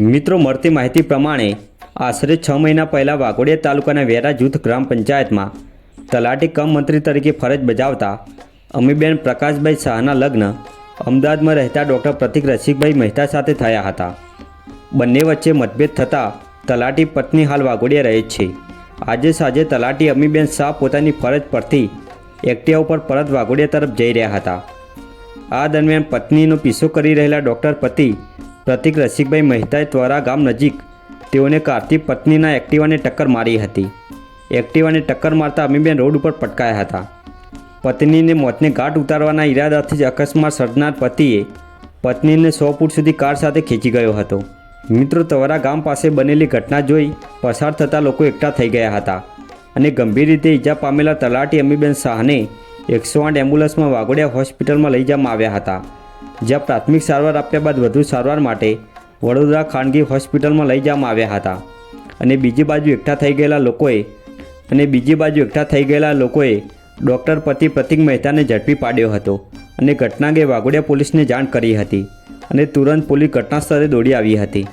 મિત્રો, મળતી માહિતી પ્રમાણે આશરે છ મહિના પહેલાં વાઘોડિયા તાલુકાના વેરા જૂથ ગ્રામ પંચાયતમાં તલાટી કમ મંત્રી તરીકે ફરજ બજાવતા અમીબેન પ્રકાશભાઈ શાહના લગ્ન અમદાવાદમાં રહેતા ડૉક્ટર પ્રતિક રસિકભાઈ મહેતા સાથે થયા હતા. બંને વચ્ચે મતભેદ થતાં તલાટી પત્ની હાલ વાઘોડિયા રહે છે. આજે સાંજે તલાટી અમીબેન શાહ પોતાની ફરજ પરથી એક્ટિવા ઉપર પરત વાઘોડિયા તરફ જઈ રહ્યા હતા. આ દરમિયાન પત્નીનો પીછો કરી રહેલા ડૉક્ટર પતિ પ્રતિક રસિકભાઈ મહેતાએ ત્વરા ગામ નજીક તેઓને કારથી પત્નીના એક્ટિવાને ટક્કર મારી હતી. એક્ટિવાને ટક્કર મારતા અમીબેન રોડ ઉપર પટકાયા હતા. પત્નીને મોતને ઘાટ ઉતારવાના ઈરાદાથી જ અકસ્માત સર્જનાર પતિએ પત્નીને સો ફૂટ સુધી કાર સાથે ખેંચી ગયો હતો. મિત્રો, તવરા ગામ પાસે બનેલી ઘટના જોઈ પસાર થતા લોકો એકઠા થઈ ગયા હતા અને ગંભીર રીતે ઈજા પામેલા તલાટી અમીબેન શાહને એકસો આઠ એમ્બ્યુલન્સમાં વાઘોડિયા હોસ્પિટલમાં લઈ જવામાં આવ્યા હતા. જ્યાં પ્રાથમિક સારવાર આપ્યા બાદ વધુ સારવાર માટે વડોદરા ખાનગી હોસ્પિટલમાં લઈ જવામાં આવ્યા હતા. અને બીજી બાજુ એકઠા થઈ ગયેલા લોકોએ અને બીજી બાજુ એકઠા થઈ ગયેલા લોકોએ ડૉક્ટર પતિ પ્રતિક મહેતાને ઝડપી પાડ્યો હતો અને ઘટના અંગે વાઘોડિયા પોલીસને જાણ કરી હતી અને તુરંત પોલીસ ઘટના સ્થળે દોડી આવી હતી.